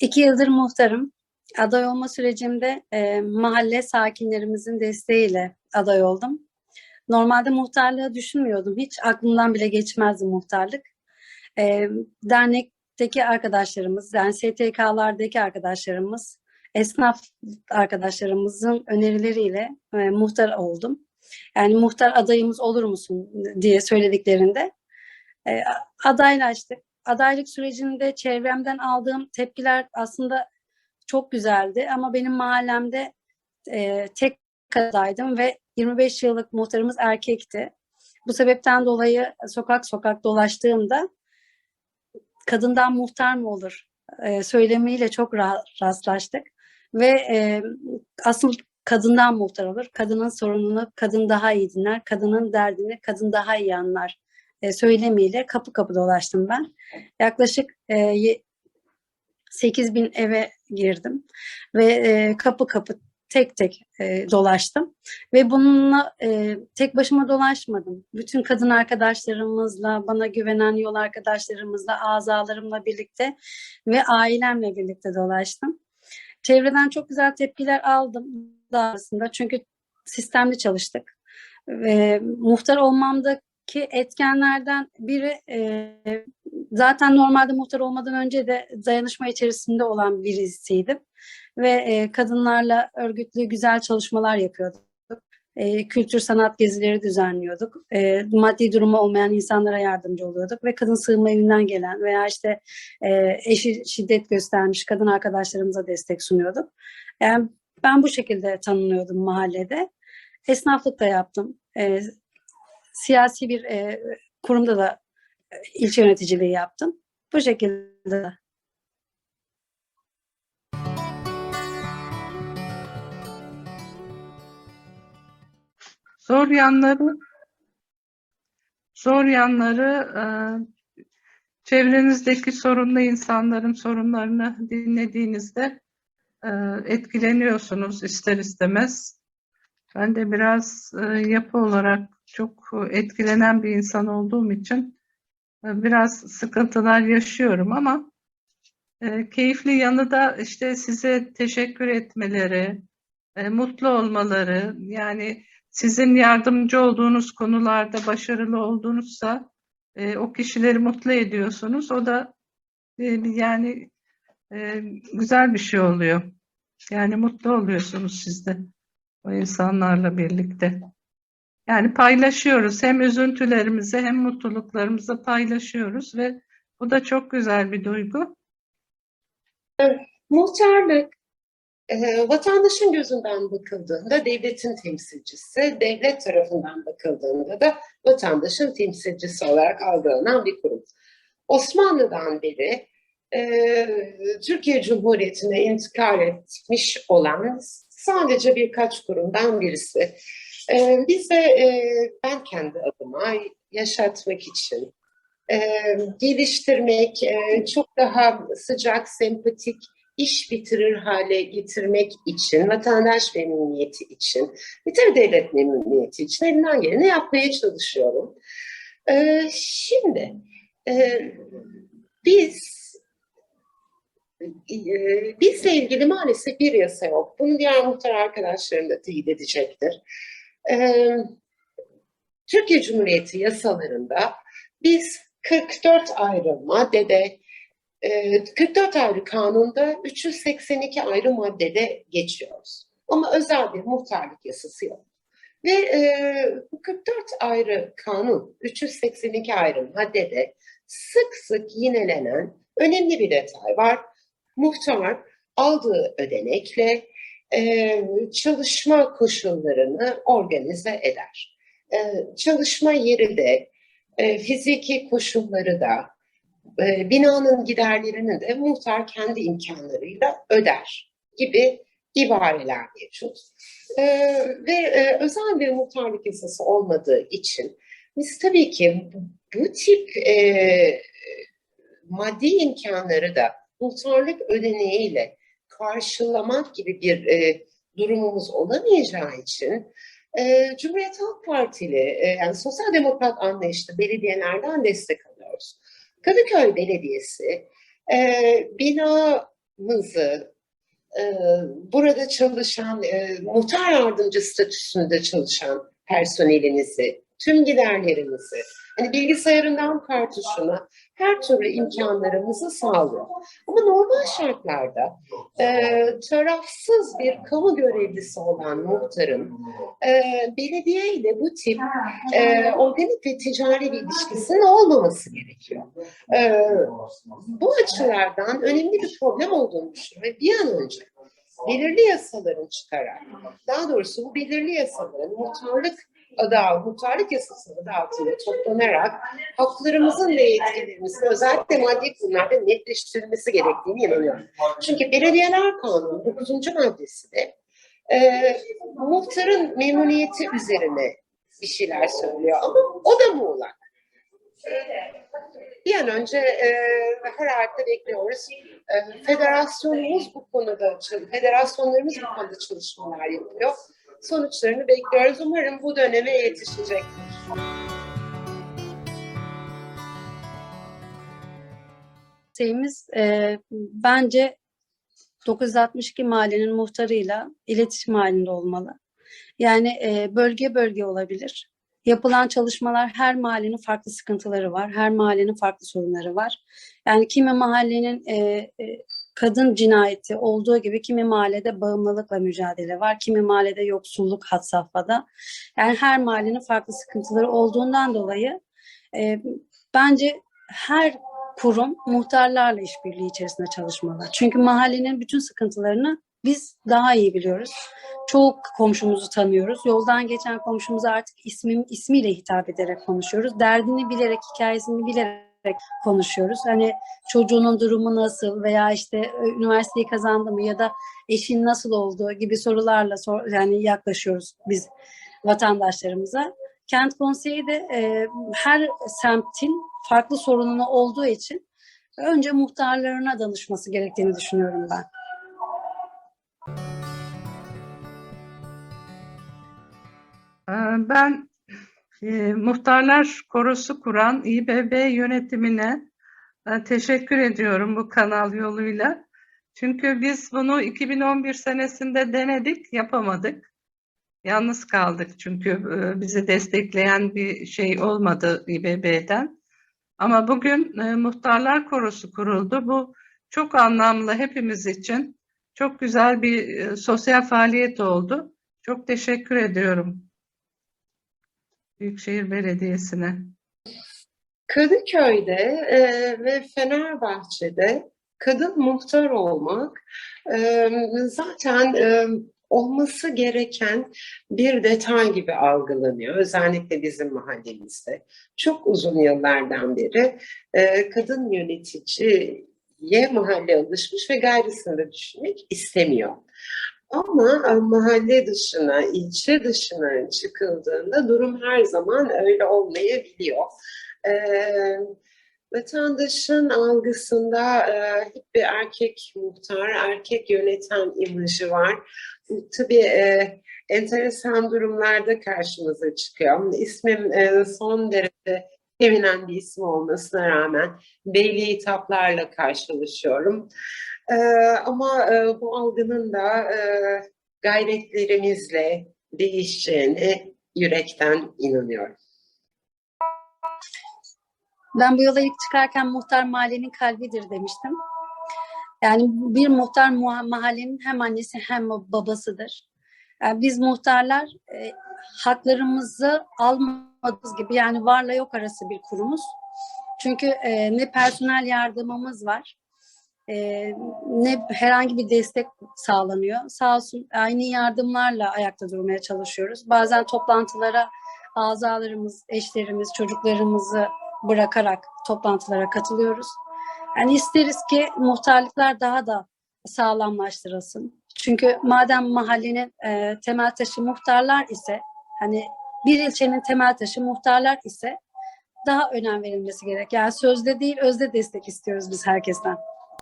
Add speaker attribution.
Speaker 1: İki yıldır muhtarım. Aday olma sürecimde e, mahalle sakinlerimizin desteğiyle aday oldum. Normalde muhtarlığı düşünmüyordum. Hiç aklımdan bile geçmezdi muhtarlık. E, dernekteki arkadaşlarımız, yani STK'lardaki arkadaşlarımız, esnaf arkadaşlarımızın önerileriyle e, muhtar oldum. Yani muhtar adayımız olur musun diye söylediklerinde e, adaylaştık. Adaylık sürecinde çevremden aldığım tepkiler aslında çok güzeldi ama benim mahallemde e, tek adaydım ve 25 yıllık muhtarımız erkekti. Bu sebepten dolayı sokak sokak dolaştığımda kadından muhtar mı olur e, söylemiyle çok ra- rastlaştık ve e, asıl kadından muhtar olur. Kadının sorununu kadın daha iyi dinler, kadının derdini kadın daha iyi anlar e, söylemiyle kapı kapı dolaştım ben. Yaklaşık e, ye- 8 bin eve girdim ve e, kapı kapı tek tek e, dolaştım ve bununla e, tek başıma dolaşmadım. Bütün kadın arkadaşlarımızla, bana güvenen yol arkadaşlarımızla, azalarımla birlikte ve ailemle birlikte dolaştım. Çevreden çok güzel tepkiler aldım daha aslında çünkü sistemli çalıştık. Ve muhtar olmamdaki etkenlerden biri e, zaten normalde muhtar olmadan önce de dayanışma içerisinde olan birisiydim. Ve e, kadınlarla örgütlü güzel çalışmalar yapıyorduk. E, kültür sanat gezileri düzenliyorduk. E, maddi durumu olmayan insanlara yardımcı oluyorduk ve kadın sığınma evinden gelen veya işte e, eşi şiddet göstermiş kadın arkadaşlarımıza destek sunuyorduk. Yani ben bu şekilde tanınıyordum mahallede. Esnaflık da yaptım. E, siyasi bir e, kurumda da e, ilçe yöneticiliği yaptım. Bu şekilde.
Speaker 2: Zor yanları zor yanları e, çevrenizdeki sorunlu insanların sorunlarını dinlediğinizde e, etkileniyorsunuz ister istemez. Ben de biraz e, yapı olarak çok etkilenen bir insan olduğum için e, biraz sıkıntılar yaşıyorum ama e, keyifli yanı da işte size teşekkür etmeleri, mutlu olmaları yani sizin yardımcı olduğunuz konularda başarılı olduğunuzsa o kişileri mutlu ediyorsunuz. O da yani güzel bir şey oluyor. Yani mutlu oluyorsunuz siz de o insanlarla birlikte. Yani paylaşıyoruz. Hem üzüntülerimizi hem mutluluklarımızı paylaşıyoruz ve bu da çok güzel bir duygu.
Speaker 3: Muhtarlık e, vatandaşın gözünden bakıldığında devletin temsilcisi, devlet tarafından bakıldığında da vatandaşın temsilcisi olarak algılanan bir kurum. Osmanlı'dan beri e, Türkiye Cumhuriyeti'ne intikal etmiş olan sadece birkaç kurumdan birisi. E, biz e, ben kendi adıma yaşatmak için, e, geliştirmek, e, çok daha sıcak, sempatik, iş bitirir hale getirmek için, vatandaş memnuniyeti için, de devlet memnuniyeti için elimden geleni yapmaya çalışıyorum. Ee, şimdi e, biz bizle ilgili maalesef bir yasa yok. Bunu diğer muhtar arkadaşlarım da teyit edecektir. Ee, Türkiye Cumhuriyeti yasalarında biz 44 ayrı maddede e, 44 ayrı kanunda 382 ayrı maddede geçiyoruz. Ama özel bir muhtarlık yasası yok. Ve e, bu 44 ayrı kanun, 382 ayrı maddede sık sık yinelenen önemli bir detay var. Muhtar aldığı ödenekle e, çalışma koşullarını organize eder. E, çalışma yeri de, e, fiziki koşulları da, e, binanın giderlerini de muhtar kendi imkanlarıyla öder gibi ibareler mevcut. E, ve e, özel bir muhtarlık yasası olmadığı için biz tabii ki bu, bu tip e, maddi imkanları da muhtarlık ödeneğiyle karşılamak gibi bir e, durumumuz olamayacağı için e, Cumhuriyet Halk Partili, e, yani sosyal demokrat anlayışlı belediyelerden destek alıyoruz. Kadıköy Belediyesi e, bina muhtarlarımızı, e, burada çalışan, e, muhtar yardımcı statüsünde çalışan personelinizi, tüm giderlerimizi, hani bilgisayarından kartuşuna her türlü imkanlarımızı sağlıyor. Ama normal şartlarda e, tarafsız bir kamu görevlisi olan muhtarın e, belediye ile bu tip e, organik ve ticari bir ilişkisinin olmaması gerekiyor. E, bu açılardan önemli bir problem olduğunu düşünüyorum ve bir an önce belirli yasaların çıkarak, daha doğrusu bu belirli yasaların muhtarlık adı muhtarlık yasası adı altında toplanarak haklarımızın ve yetkilerimizin özellikle maddi konularda netleştirilmesi gerektiğini inanıyorum. Çünkü Belediyeler Kanunu 9. maddesi de e, muhtarın memnuniyeti üzerine bir şeyler söylüyor ama o da muğlak. Bir an önce e, her halde bekliyoruz. E, federasyonumuz bu konuda, federasyonlarımız bu konuda çalışmalar yapıyor. Sonuçlarını bekliyoruz. Umarım bu döneme yetişecek.
Speaker 1: Şeyimiz e, bence 962 mahallenin muhtarıyla iletişim halinde olmalı. Yani e, bölge bölge olabilir. Yapılan çalışmalar her mahallenin farklı sıkıntıları var. Her mahallenin farklı sorunları var. Yani kimi mahallenin e, e, kadın cinayeti olduğu gibi kimi mahallede bağımlılıkla mücadele var. Kimi mahallede yoksulluk had safhada. Yani her mahallenin farklı sıkıntıları olduğundan dolayı e, bence her kurum muhtarlarla işbirliği içerisinde çalışmalı. Çünkü mahallenin bütün sıkıntılarını biz daha iyi biliyoruz. Çoğu komşumuzu tanıyoruz. Yoldan geçen komşumuza artık ismim, ismiyle hitap ederek konuşuyoruz. Derdini bilerek, hikayesini bilerek konuşuyoruz. Hani çocuğunun durumu nasıl veya işte e, üniversiteyi kazandı mı ya da eşin nasıl olduğu gibi sorularla sor, yani yaklaşıyoruz biz vatandaşlarımıza. Kent konseyi de e, her semtin farklı sorununu olduğu için önce muhtarlarına danışması gerektiğini düşünüyorum ben.
Speaker 2: Ee, Ben e, Muhtarlar Korosu kuran İBB yönetimine e, teşekkür ediyorum bu kanal yoluyla. Çünkü biz bunu 2011 senesinde denedik, yapamadık. Yalnız kaldık çünkü e, bizi destekleyen bir şey olmadı İBB'den. Ama bugün e, Muhtarlar Korosu kuruldu. Bu çok anlamlı hepimiz için. Çok güzel bir e, sosyal faaliyet oldu. Çok teşekkür ediyorum Büyükşehir Belediyesi'ne.
Speaker 3: Kadıköy'de e, ve Fenerbahçe'de kadın muhtar olmak e, zaten e, olması gereken bir detay gibi algılanıyor. Özellikle bizim mahallemizde. Çok uzun yıllardan beri e, kadın yöneticiye mahalle alışmış ve gayrısını düşünmek istemiyor. Ama e, mahalle dışına, ilçe dışına çıkıldığında durum her zaman öyle olmayabiliyor. Ee, vatandaşın algısında e, hep bir erkek muhtar, erkek yöneten imajı var. Tabii e, enteresan durumlarda karşımıza çıkıyor. İsmim e, son derece feminen bir isim olmasına rağmen beyli hitaplarla karşılaşıyorum. E, ama e, bu algının da e, gayretlerimizle değişeceğine yürekten inanıyorum.
Speaker 1: Ben bu yola ilk çıkarken muhtar mahallenin kalbidir demiştim. Yani bir muhtar mahallenin hem annesi hem babasıdır. Yani biz muhtarlar e, haklarımızı almadığımız gibi yani varla yok arası bir kurumuz. Çünkü e, ne personel yardımımız var, e, ne herhangi bir destek sağlanıyor. Sağ olsun aynı yardımlarla ayakta durmaya çalışıyoruz. Bazen toplantılara azalarımız, eşlerimiz, çocuklarımızı bırakarak toplantılara katılıyoruz. Yani isteriz ki muhtarlıklar daha da sağlamlaştırılsın. Çünkü madem mahallenin e, temel taşı muhtarlar ise, hani bir ilçenin temel taşı muhtarlar ise daha önem verilmesi gerek. Yani sözde değil, özde destek istiyoruz biz herkesten.